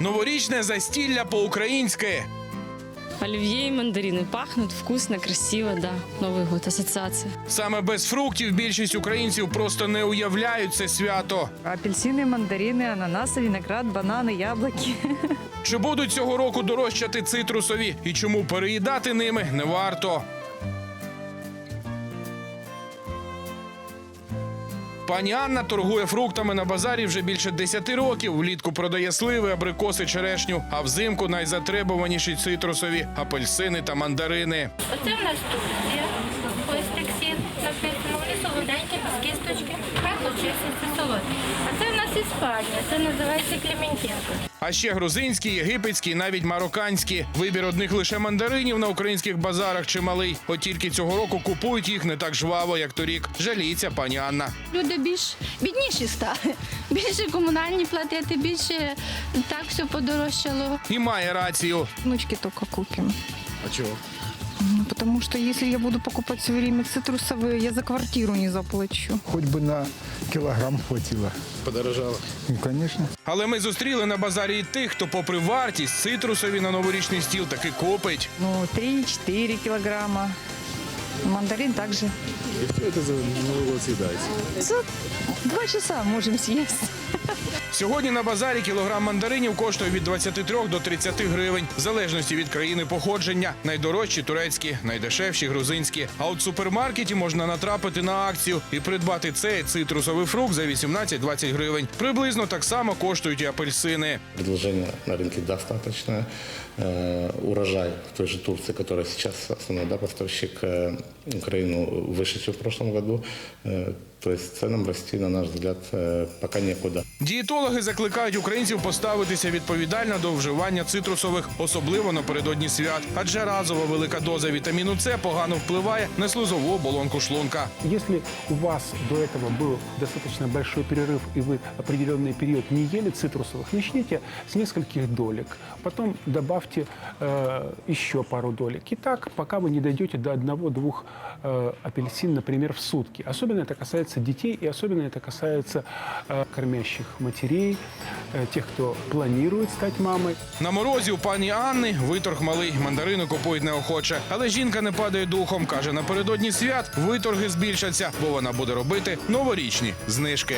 Новорічне застілля по-українськи. Оливье и мандарины пахнут вкусно, красиво, да. Новый год, ассоциация. Саме без фруктів більшість українців просто не уявляють це свято. Апельсины, мандарины, ананасы, виноград, бананы, яблоки. Чи будуть цього року дорожчати цитрусові і чому переїдати ними не варто? Пані Анна торгує фруктами на базарі вже більше 10 років. Влітку продає сливи, абрикоси, черешню, а взимку найзатребуваніші цитрусові апельсини та мандарини. Оце в нас Турція. Ось текстиль написано. Вони солоденькі, без кісточки. Гарно чистяться солодкі. А це Іспанія. Це називається Клементінко. А ще грузинські, єгипетські, навіть марокканські. Вибір одних лише мандаринів на українських базарах чималий. От тільки цього року купують їх не так жваво, як торік. Жаліється пані Анна. Люди більш бідніші стали. Більше комунальні платити, більше так все подорожчало. І має рацію. Внучки только купим. А чего? Ну, Потому что если я буду покупать все время цитрусовые, я за квартиру не заплачу. Хоть бы на килограмм хватило. Подорожало. Ну, конечно. Але ми зустріли на базарі і тих, хто, попри вартість, цитрусові на новорічний стіл таки купить. Ну, 3-4 килограмма. Мандарин также. И все это за Новый год съедается. За два часа можем съесть. Сьогодні на базарі кілограм мандаринів коштує від 23 до 30 гривень, в залежності від країни походження. Найдорожчі турецькі, найдешевші грузинські. А от в супермаркеті можна натрапити на акцію і придбати цей цитрусовий фрукт за 18-20 гривень. Приблизно так само коштують і апельсини. Предложение на рынке достаточно. Э, Урожай в той же Турции, которая сейчас основной да, поставщик э, Украину, выше, чем в прошлом году. Э, То есть ценам расти, на наш взгляд, э, пока некуда. Дієтологи закликають українців поставитися відповідально до вживання цитрусових, особливо напередодні свят, адже разова велика доза вітаміну С погано впливає на слизову оболонку шлунка. Если у вас до этого был достаточно большой перерыв, и вы определенный период не ели цитрусовых, начните с нескольких долек. Потом добавьте э, еще пару долек. И так, пока вы не дойдете до одного-двух э, апельсин, например, в сутки. Особенно это касается детей, и особенно это касается э, кормящих матерей, э, тех, кто планирует стать мамой. На морозі у пані Анни виторг малий, мандарини купують неохоче. Але жінка не падає духом. каже, напередодні свят виторги збільшаться, бо вона буде робити новорічні знижки.